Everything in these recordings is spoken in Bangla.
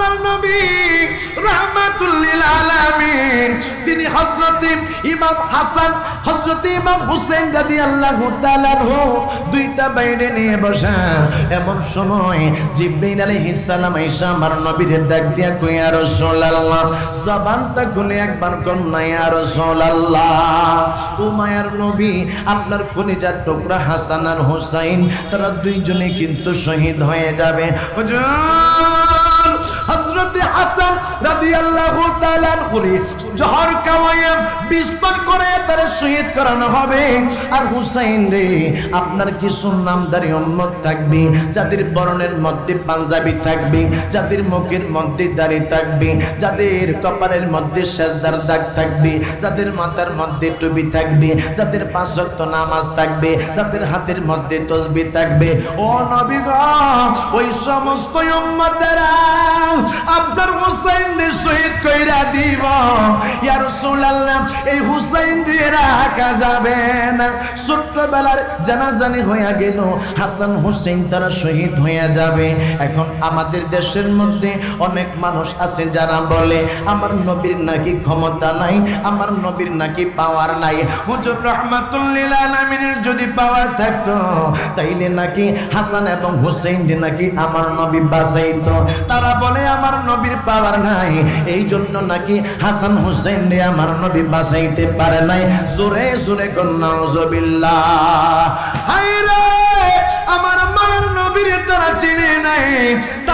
আল্লাহর নবী রাহমাতুল্লিল আলামিন। তিনি হযরত ইমাম হাসান, হযরত ইমাম হুসেন রাদিয়াল্লাহু তাআলা দুইটা বাইরে নিয়ে বসা। এমন সময় জিব্রাইল আলাইহিস সালাম আয়েশা আমার নবীর ডাক দিয়া কই ইয়া রাসূলুল্লাহ, জবানটা খুলে একবার কন্যা ইয়া রাসূলুল্লাহ, ও মায়ার নবী, আপনার কলিজার টুকরা হাসান আর হুসাইন, তারা দুইজনে কিন্তু শহীদ হয়ে যাবে। হুজুর! হযরত হাসান রাদিয়াল্লাহু তাআলা করে জহর কাওয়ায়ে বিষ করে তারে শহীদ করানো হবে। আর হুসাইন রে, আপনার কিছু নামদারি উম্মত থাকবে? যাদের বরণের মধ্যে পাঞ্জাবি থাকবে, যাদের মুখের মধ্যে দাড়ি থাকবে, যাদের কপালের মধ্যে সেজদার দাগ থাকবে, যাদের মাথার মধ্যে টুপি থাকবে, যাদের পাঁচ ওয়াক্ত নামাজ থাকবে, যাদের হাতের মধ্যে তসবি থাকবে, ও নবী ওই সমস্ত উম্মতেরা আপনার হুসাইন শহীদ কইরা দিব। ইয়া রাসূলুল্লাহ, এই হুসাইন রে রাখা যাবে না। ছোট্টবেলার জানাজানি হইয়া গেল, হাসান হুসেন তারা শহীদ হইয়া যাবে। এখন আমাদের দেশের মধ্যে অনেক মানুষ আছে যারা বলে, আমার নবীর নাকি ক্ষমতা নাই, আমার নবীর নাকি পাওয়ার নাই। হুজুর রহমাতুল্লিল আলামিনের যদি পাওয়ার থাকতো, তাইলে নাকি হাসান এবং হুসেন নাকি আমার নবী বাঁচাইতো। তারা বলে, আমার নবীর পাওয়ার নাই। এই জন্য নাকি হাসান হুসেন রে আমার নবী বাঁচাইতে পারে নাই। জোরে জোরে রে আমার মায়ের নবীর তারা চিনে নাই।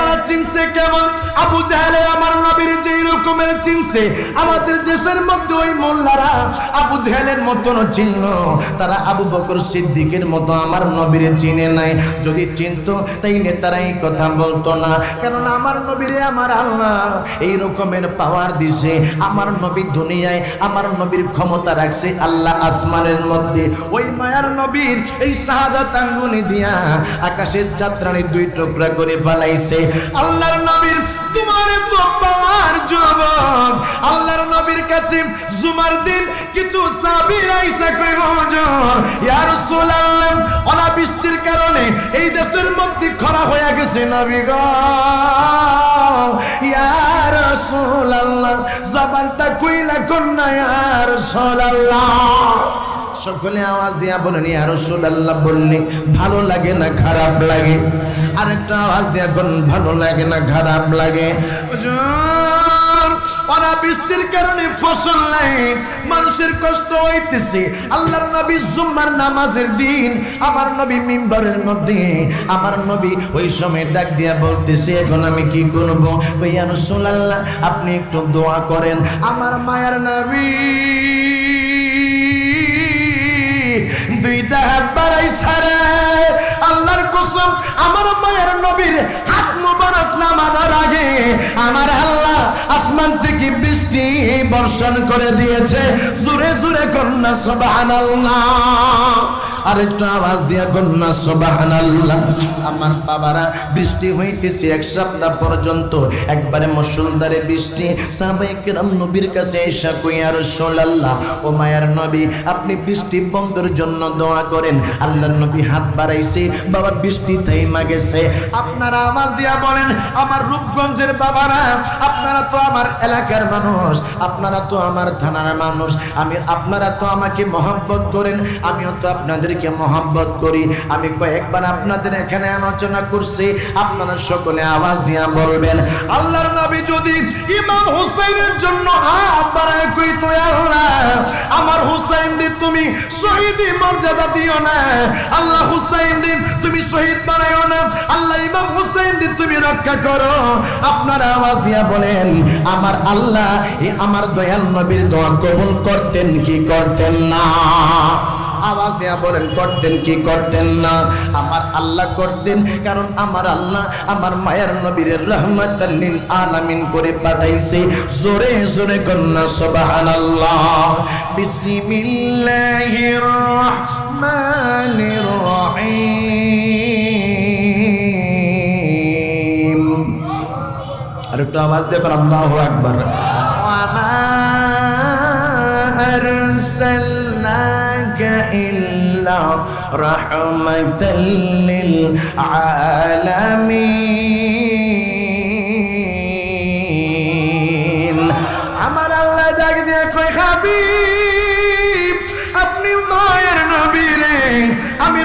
তারা চিনছে কেমন? আবু জাহেলে আমার নবীর যে রকমের চিনছে আমাদের দেশের মধ্যে ওই মোল্লারা আবু জাহেলের মতন চিনল। তারা আবু বকর সিদ্দিকের মতো আমার নবীর চিনে নাই। যদি চিনতো, তাই তারা এই কথা বলতো না। কারণ আমার নবীরে আমার আল্লাহ এই রকমের পাওয়ার দিছে। আমার নবী দুনিয়ায়, আমার নবীর ক্ষমতা রাখছে আল্লাহ আসমানের মধ্যে। ওই মায়ার নবীর এই শাহাদাত আঙ্গুলি দিয়া আকাশের যাত্রানি দুই টুকরা করে ফেলাইছে। আল্লাহর নবীর তোমার তো পাওয়ার যুবক আল্লাহর নবীর কাছে জুমার দিন কিছু সাবির আইসা কই হুজুর, ইয়া রাসূলুল্লাহ, অনাবৃষ্টির কারণে এই দেশের মধ্যে খরা হয়ে গেছে নবী গো। ইয়া রাসূলুল্লাহ, জবানটা কইলা কন্যা, ইয়া রাসূলুল্লাহ। সকলে আওয়াজ দিয়া বলেন ইয়া রাসূলুল্লাহ বললি, ভালো লাগে না, খারাপ লাগে? আরেকটা আওয়াজ দিয়া কোন, ভালো লাগে না, খারাপ লাগে? অনাবৃষ্টির কারণে ফসল নাই, মানুষের কষ্ট হইতেছে। আল্লাহর নবী জুম্মার নামাজের দিন, আমার নবী মিম্বরের মধ্যে, আমার নবী ওই সময় ডাক দিয়া বলতেছে, এখন আমি কি করব? ইয়া রাসূলুল্লাহ, আপনি একটু দোয়া করেন। আমার মায়ের নবী দুইটা হাত আমার মায়ের নবীর হাত মুবারক নামানোর আগে আমার আল্লাহ আসমান থেকে বৃষ্টি বর্ষণ করে দিয়েছে। জুরে জুরে কন্যা, সুবহানাল্লাহ। আরেকটু আওয়াজ দিয়া কন্যা, সুবহানাল্লাহ। আমার বাবারা, বৃষ্টি হইতেছে এক সপ্তাহ পর্যন্ত। একবারে মুসলধারে বৃষ্টি। সাহাবায়ে কেরাম নবীর কাছে এসা কইয়া রাসূলুল্লাহ, ও মায়ের নবী, আপনি বৃষ্টি বন্ধের জন্য দোয়া করেন। আল্লাহর নবী হাত বাড়াইছে। বাবা বৃষ্টি থাইমা গেছে। আপনারা আওয়াজ দিয়া বলেন, আমার রূপগঞ্জের বাবারা, আপনারা তো আমার এলাকার মানুষ, আপনারা তো আমার থানার মানুষ। আমি, আপনারা তো আমাকে মহব্বত করেন। আমিও তো আপনাদেরকে মহব্বত করি। আমি কয়েকবার আপনাদের এখানে আলোচনা করছি। আপনারা সকলে আওয়াজ দিয়া বলবেন, আল্লাহর নবী যদি ইমাম হুসাইনের জন্য হাত বাড়ায় কই তো আল্লাহ, আমার হুসাইন তুমি শহীদি মর্যাদা দিও না। আল্লাহ হুসাইন তুমি শহীদ বানাইও না। আল্লাহ ইমাম হুসাইন তুমি রক্ষা করো। আপনারা আওয়াজ দিয়া বলেন, আমার আল্লাহ আমার দয়াল নবীর দোয়া কবুল করতেন কি করতেন না? আওয়াজ দেয়া বলেন, করতেন কি করতেন না? আমার আল্লাহ করতেন, কারণ আমার আল্লাহ আমার মায়ের নবীর রহমতাল্লিল আলামিন করে পাঠাইছে। জোরে জোরে কন্যা, সুবহানাল্লাহ। বিসমিল্লাহির রহমানির রহিম। আওয়াজ আল্লাহু إلا رحمة للعالمين عمل الله داك ديك ويخبير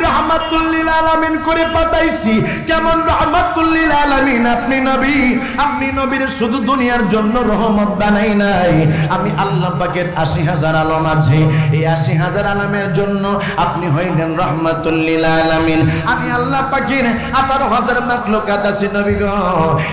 রহমাতুল্লিল আলামিন করে পাঠাইছি। কেমন রহমাতুল্লিল আলামিন? আপনি নবী। আপনি নবীর শুধু দুনিয়ার জন্য রহমত বানাই নাই। আমি আল্লাহ পাকের আশি হাজার আলম আছে। এই আশি হাজার আলমের জন্য আপনি হইলেন রহমাতুল্লিল আলামিন। আমি আল্লাহ পাকের আঠারো হাজার মাকলুকাত আছে নবী গো।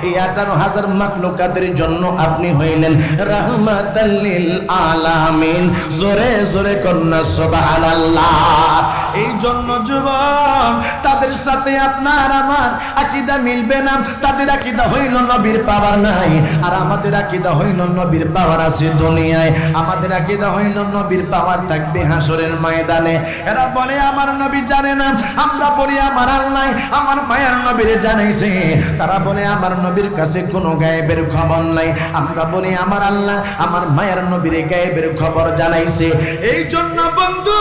এই আঠারো হাজার মাকলুকাতের জন্য আপনি হইলেন রহমাতুল্লিল আলামিন। জোরে জোরে কন্যা, সুবহানাল্লাহ। এই জন্য যুবক, তাদের সাথে আপনার আমার আকিদা মিলবে না। তাদের আকিদা হইল নবীর পাওয়ার নাই, আর আমাদের আকিদা হইল নবীর পাওয়ার আছে দুনিয়ায়। আমাদের আকিদা হইল নবীর পাওয়ার থাকবে হাসরের ময়দানে। এরা বলে, আমার নবী জানে না, আমরা বলি আমার আল্লাহ আমার মায়ের নবীরে জানাইছে। তারা বলে, আমার নবীর কাছে কোনো গায়েবের খবর নাই। আমরা বলি, আমার আল্লাহ আমার মায়ের নবীরে গায়েবের খবর জানাইছে। এই জন্য বন্ধু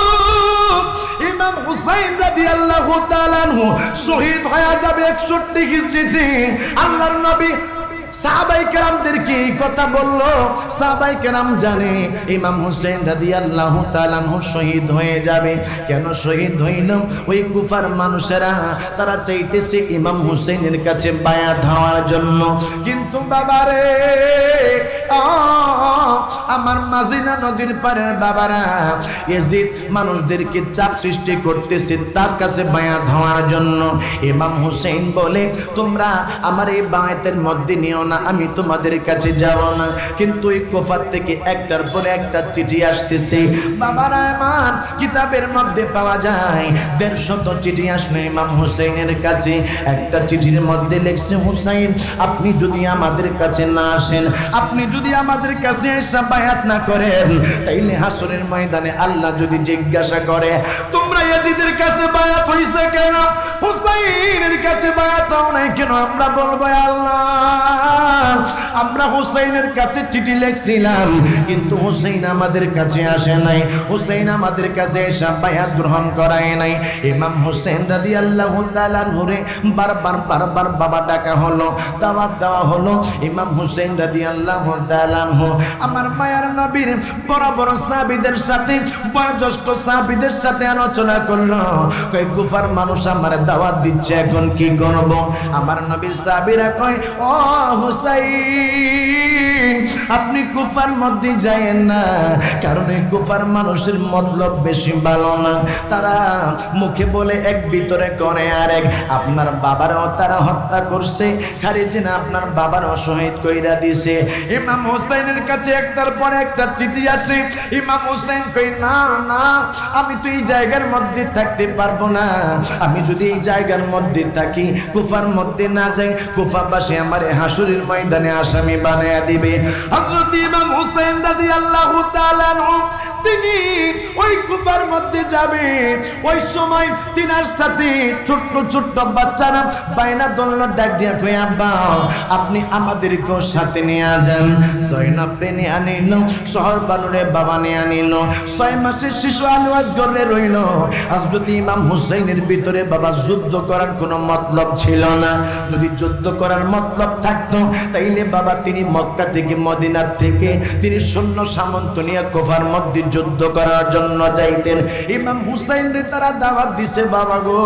ইমাম হুসাইন রাদিয়াল্লাহু তাআলা শহীদ হয়ে যাবে 61 হিজরিতে আল্লাহর নবী সাহাবাই কেরামদেরকে এই কথা বলল? সাহাবাই কেরাম জানে, ইমাম হুসেন রাদি আল্লাহ তালানহু শহীদ হয়ে যাবে। কেন শহীদ হইল? ওই কুফার মানুষেরা, তারা চাইতেছে ইমাম হুসেনের কাছে বায়া ধাওয়ার জন্য। কিন্তু বাবারে আমার মাজিনা নদীর পারের বাবারা, এজিদ মানুষদেরকে চাপ সৃষ্টি করতেছে তার কাছে বায়া ধাওয়ার জন্য। ইমাম হুসেন বলে, তোমরা আমার এই বায়াতের মধ্যে নিও না, আমি তোমাদের কাছে যাব না। কিন্তু এই কোফার থেকে একটার পরে একটা চিঠি আসতেছে। বাবারা আমার কিতাবের মধ্যে পাওয়া যায়, দেড়শত চিঠি আসলো ইমাম হুসেনের কাছে। একটা চিঠির মধ্যে লেখছে, হুসাইন, আপনি যদি আমাদের কাছে না আসেন, আপনি যদি আমাদের কাছে এসে বায়াত না করেন, তাইলে হাসরের ময়দানে আল্লাহ যদি জিজ্ঞাসা করে, তোমরা ইয়াজিদের কাছে বায়াত হইছে কেন? হুসাইনের কাছে বায়াত হও নাই কেন? আমরা বলব আল্লাহ, আমরা হুসাইনের কাছে চিঠি লিখছিলাম, কিন্তু হুসাইন আমাদের কাছে আসে নাই। হুসাইন আমাদের কাছে এসে বায়াত গ্রহণ করায় নাই। ইমাম হুসেন রাদিয়াল্লাহু তাআলা নূরে বারবার বারবার বাবা ডাকা হলো, দাওয়াত দেওয়া হলো। ইমাম হুসেন রাদিয়াল্লাহু তাআলা আনহু আমার মায়ার নবীর বড় বড় সাহাবীদের সাথে, বয়োজ্যেষ্ঠ সাহাবীদের সাথে আলোচনা করল। কই গুফার মানুষ আমার দাওয়াত দিচ্ছে, এখন কি করব? আমার নবীর সাহাবীরা কয়, ও হুসাইন, আপনি কুফার মধ্যে যায়েন না এই কুফার মানুষের মতলব বেশি ভালো না। তারা মুখে বলে এক, ভিতরে করে আর এক আপনার বাবারও তারা হত্যা করছে। খারিজি আপনার বাবারও শহীদ কইরা দিছে। ইমাম হোসেনের কাছে একটার পর একটা চিঠি আসে। ইমাম হোসেন কই না না, আমি তো এই জায়গার মধ্যে থাকতে পারব না। আমি যদি এই জায়গার মধ্যে থাকি কুফার মধ্যে না যাই কুফাবাসী আমার হাসুরের ময়দানে আসামি বানায়া দিবে। হযরত ইমাম হুসাইন রাদিয়াল্লাহু তাআলা তিনি ওই কুফার মধ্যে যাবে ওই সময় তিনার সাথে ছোট্ট ছোট্ট বাচ্চারা বাইনা দোলন ডাক দিয়া কই আব্বা, আপনি আমাদেরকেও সাথে নিয়ে যান। ছয় নব্বই নিয়ে আনিল, শহর বানুরে বাবা নিয়ে আনিল। ছয় মাসের শিশু আলু আজগরে রইল। হযরত ইমাম হুসাইনের ভিতরে বাবা যুদ্ধ করার কোনো মতলব ছিল না। যদি যুদ্ধ করার মতলব থাকতো, তাইলে বাবা তিনি মক্কা থেকে মদিনার থেকে তিনি সৈন্য সামন্ত নিয়ে কোফার মধ্যে যুদ্ধ করার জন্য যাইতেন। ইমাম হুসাইন রে তারা দাওয়াত দিছে, বাবা গো,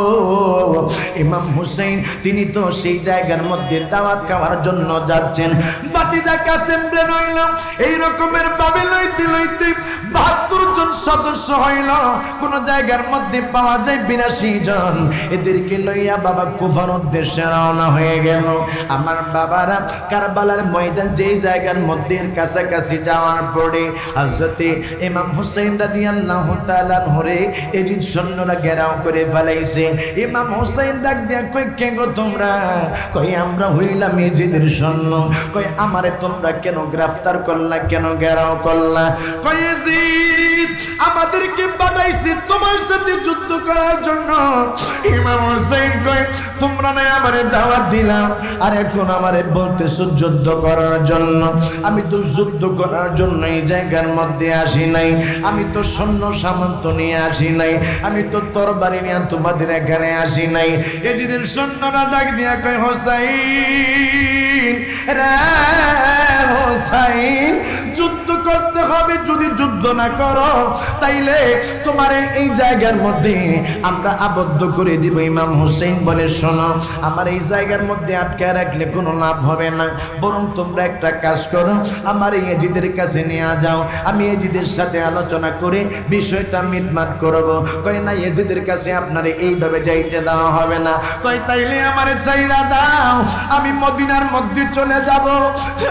ইমাম হুসাইন, তিনি তো সেই জায়গার মধ্যে দাওয়াত খাওয়ার জন্য যাচ্ছেন। বাতিজা কাসেম রে রইল, এই রকমের ভাবে লইতে লইতে বাহাত্তর জন সদস্য হইল। কোন জায়গার মধ্যে পাওয়া যায় বিরাশি জন। এদেরকে লইয়া বাবা কুফার উদ্দেশ্যে রওনা হয়ে গেল। আমার বাবারা কারবালার ময়দান যেই জায়গার মধ্যে কাছাকাছি যাওয়ার পরে হজরতে ইমাম হুসাইন রাদিয়াল্লাহু তাআলা ধরে এরিদ সৈন্যরা ঘেরাও করে ফেলাইছে। ইমাম হুসাইন ডাক দিয়া কই কে গো তোমরা? কই আমরা হইলাম ইজিদের সৈন্য। কই আমারে তোমরা কেন গ্রেফতার করলা, কেন ঘেরাও করলা? কই ইজিদ, আমাদেরকে বানাইছে তোমার সাথে যুদ্ধ করার জন্য। ইমাম হুসাইন কই তোমরা নাই আমারে দাওয়াত দিলাম আর এখন আমারে বলতেছো যুদ্ধ করার জন্য। আমি তো যুদ্ধ করার জন্য এই জায়গার মধ্যে আসি। নাই। আমি তো সৈন্য সামন্ত নিয়ে আসি নাই। আমি তো তরবারি নিয়ে তোমাদের এখানে আসি নাই। এদিদের সৈন্যরা ডাক দিয়া কয়, হোসাইন, রে হোসাইন, যুদ্ধ করতে হবে যদি যুদ্ধ না করো, তাইলে তোমার এই জায়গার মধ্যে আমরা আবদ্ধ করে দিব। ইমাম হোসেন বলে, শোনো, আমার এই জায়গার মধ্যে আটকে রাখলে কোনো লাভ হবে না। বরং তোমরা একটা কাজ করো, আমার এই এজিদের কাছে নিয়ে যাও। আমি এজিদের সাথে আলোচনা করে বিষয়টা মিটমাট করব। কই না, এজিদের কাছে আপনার এইভাবে যাইতে দেওয়া হবে না। কই তাইলে আমার চাইরা দাও, আমি মদিনার মধ্যে চলে যাব,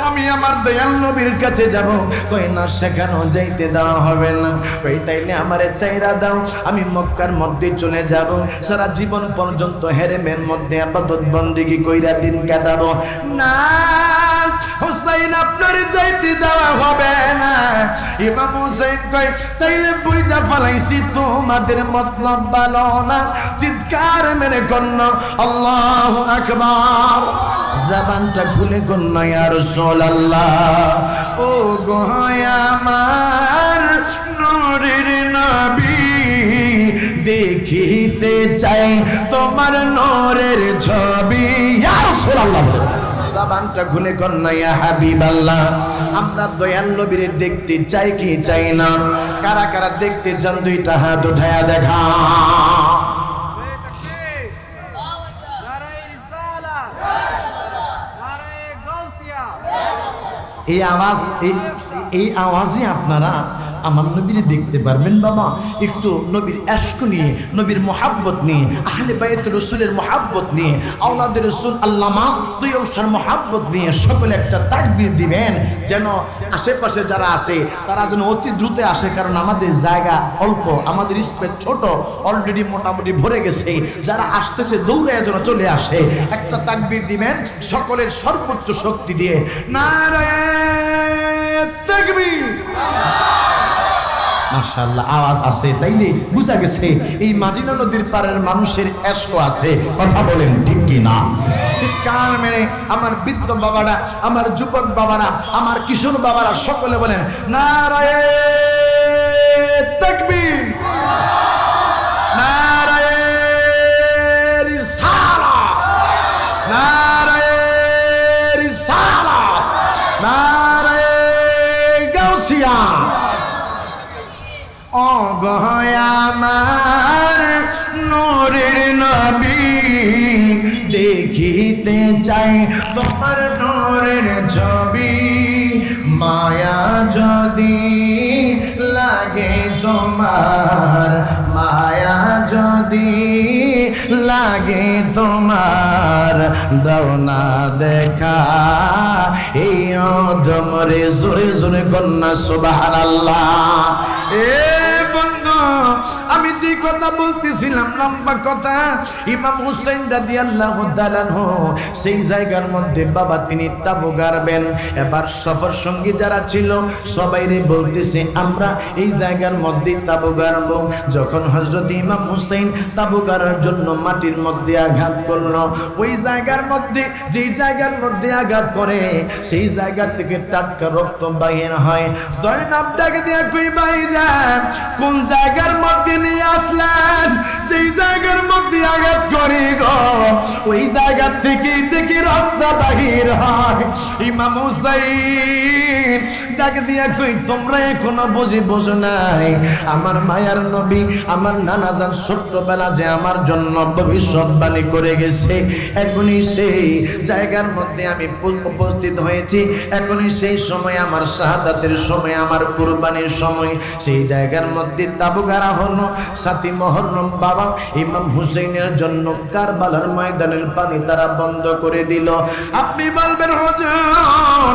আমি আমার দয়াল নবীর কাছে যাব। কই না, সেখানেও যাইতে দেওয়া হবে না। কই তাইলে আমারে চাইরা দাও, আমি মক্কার মধ্যে চলে যাব। সারা জীবন পর্যন্ত হেরেমের মধ্যে আপাতত বন্দিগি কইরা দিন কাটাবো। না, হুসাইন আপনার যাইতে দেওয়া হবে না। ইমাম হুসাইন কই তাইলে বুঝা ফলাইছি, তোমাদের মতলব ভালো না। চিৎকার মেরে কন্যা আল্লাহ আকবার। জবানটা খুলে কন্যা ইয়া রাসূলুল্লাহ, ও গোয়া আমার নূরের নবী, দেখিতে চাই তোমার নূরের ছবি। ইয়া রাসূলুল্লাহ বলেন সাবানটা খুলে কন্যা হাবিবাল্লাহ, আমরা দয়াল নবীরে দেখতে চাই কি চাই না? কারা কারা দেখতে চান দুইটা হাত উঠায়া দেখা। এই আওয়াজ, এই- এই আওয়াজে আপনারা আমার নবীরে দেখতে পারবেন বাবা। একটু নবীর এশক নিয়ে, নবীর মোহাব্বত নিয়ে, আহলে বাইত রসুলের মোহাব্বত নিয়ে, আওলাদের রসুল আল্লামা তুই ওসার মোহাব্বত নিয়ে সকলে একটা তাকবির দিবেন যেন আশেপাশে যারা আছে, তারা যেন অতি দ্রুত আসে, কারণ আমাদের জায়গা অল্প, আমাদের স্পেস ছোট, অলরেডি মোটামুটি ভরে গেছে। যারা আসতেছে দৌড়ে যেন চলে আসে। একটা তাকবির দিবেন, সকলের সর্বোচ্চ শক্তি দিয়ে নারায়ণ তাকবীর। মাশাল্লাহ আওয়াজ আছে, তাইলে বুঝা গেছে, এই মাজিনা নদীর পাড়ের মানুষের এস্ক আছে, কথা বলেন ঠিক কি না? চিৎকার মেরে আমার বৃদ্ধ বাবারা, আমার যুবক বাবারা, আমার কিশোর বাবারা সকলে বলেন নারায়ণ তাকবীর। দেখিতে চাই তোমার নূরের ছবি। মায়া যদি লাগে তোমার, মায়া যদি লাগে তোমার, দাও না দেখা। এই অদমরে জোরে জোরে কন্যা সুবাহান আল্লাহ এ আমি যে কথা বলতেছিলাম, লম্বা কথা, ইমাম হুসেন রাদি আল্লাহ সেই জায়গার মধ্যে বাবা তিনি তাবু গাড়বেন। এবার সফর সঙ্গী যারা ছিল সবাই রে বলতেছে, আমরা এই জায়গার মধ্যে তাবু গাড়বো। যখন হজরত ইমাম হুসেন তাবু গাড়ার জন্য মাটির মধ্যে আঘাত করল, ওই জায়গার মধ্যে, যেই জায়গার মধ্যে আঘাত করে, সেই জায়গা থেকে টাটকা রক্ত বাহির হয়। জয়নাব ডাকে দিয়া কই ভাই যান কোন জায়গার মধ্যে নিয়ে আসলেন, যেই জায়গার মধ্যে আঘাত করে গো, ওই জায়গা থেকে দেখি রক্ত বাহির হয়। ইমাম হুসাইন ডাকে দিয়া কই, তোমরা এখনও বুঝি নাই, আমার মায়ার নবী, আমার নানা যান ছোট্টবেলা যে আমার জন্য ভবিষ্যৎবাণী করে গেছে, এখনই সেই জায়গার মধ্যে আমি উপস্থিত হয়েছি, এখনই সেই সময় আমার শাহাদাতের সময়, আমার কুরবানির সময়, সেই জায়গার মধ্যে তাবু গাড়া হলো সাথী মহরম বাবা ইমাম হুসেনের জন্য কারবালার ময়দানের পানি তারা বন্ধ করে দিল। আপনি বলবেন, হজর